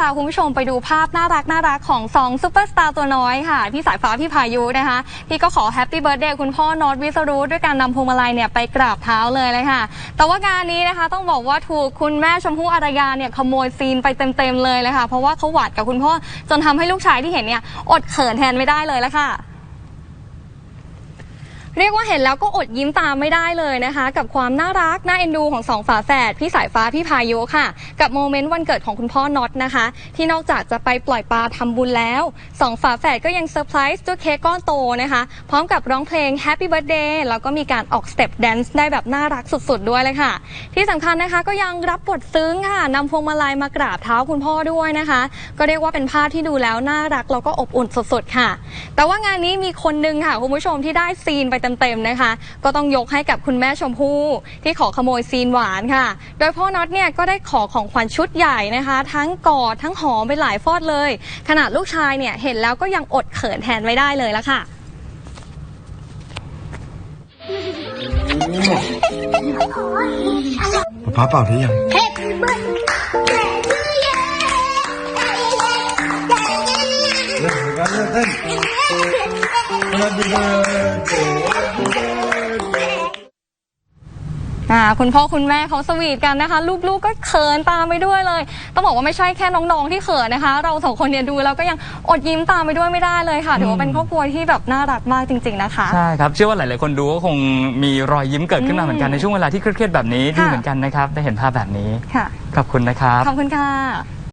พาคุณผู้ชมไปดูภาพน่ารักน่ารักของสองซูเปอร์สตาร์ตัวน้อยค่ะพี่สายฟ้าพี่พายุนะคะ ที่ก็ขอแฮปปี้เบิร์ดเดย์คุณพ่อนอตวิสรุธด้วยการนำพวงมาลัยเนี่ยไปกราบเท้าเลยเลยค่ะ แต่ว่างานนี้นะคะต้องบอกว่าถูกคุณแม่ชมพู่อารยาเนี่ยขโมยซีนไปเต็มๆเลยเลยค่ะ เพราะว่าเขาหวาดกับคุณพ่อจนทำให้ลูกชายที่เห็นเนี่ยอดเขินแทนไม่ได้เลยละค่ะ เรียกว่าเห็นแล้วก็อดยิ้มตามไม่ได้เลยนะคะ กับความน่ารักน่าเอ็นดูของสองฝาแฝดพี่สายฟ้าพี่พายุค่ะ กับโมเมนต์วันเกิดของคุณพ่อน็อตนะคะ ที่นอกจากจะไปปล่อยปลาทำบุญแล้วสองฝาแฝดก็ยังเซอร์ไพรส์ด้วยเค้กก้อนโตนะคะ พร้อมกับร้องเพลง Happy Birthday แล้วก็มีการออกสเต็ปแดนซ์ได้แบบน่ารักสุดๆด้วยเลยค่ะ ที่สำคัญนะคะก็ยังรับบทซึ้งค่ะนำพวงมาลัยมากราบเท้าคุณพ่อด้วยนะคะ ก็เรียกว่าเป็นภาพที่ดูแล้วน่ารักแล้วก็อบอุ่นสุดๆค่ะ แต่ว่างานนี้มีคนหนึงค่ะคุณผู้ชมที่ได้ซีนไปเต็มๆนะคะ ก็ต้องยกให้กับคุณแม่ชมพู่ที่ขอขโมยซีนหวานค่ะ โดยพ่อน็อตเนี่ยก็ได้ขอของขวัญชุดใหญ่นะคะ ทั้งกอดทั้งหอมไปหลายฟอดเลย ขนาดลูกชายเนี่ยเห็นแล้วก็ยังอดเขินแทนไม่ได้เลยละค่ะป๊าป๊าเป่าที่ยังเล่นกันเล่นเล่น Happy birthday Happy birthday อ่าคุณพ่อคุณแม่เขาสวีทกันนะคะ ลูกๆก็เขินตามไปด้วยเลย ต้องบอกว่าไม่ใช่แค่น้องๆที่เขินนะคะ เราสองคนเนี่ยดูแล้วก็ยังอดยิ้มตามไปด้วยไม่ได้เลยค่ะถือว่าเป็นครอบครัวที่แบบน่ารักมากจริง ๆนะคะ ใช่ครับ เชื่อว่าหลายๆคนดูก็คงมีรอยยิ้มเกิดขึ้นมาเหมือนกันในช่วงเวลาที่เครียดๆแบบนี้ดีค่ะ เหมือนกันนะครับได้เห็นภาพแบบนี้ค่ะ ขอบคุณนะครับ ขอบคุณค่ะ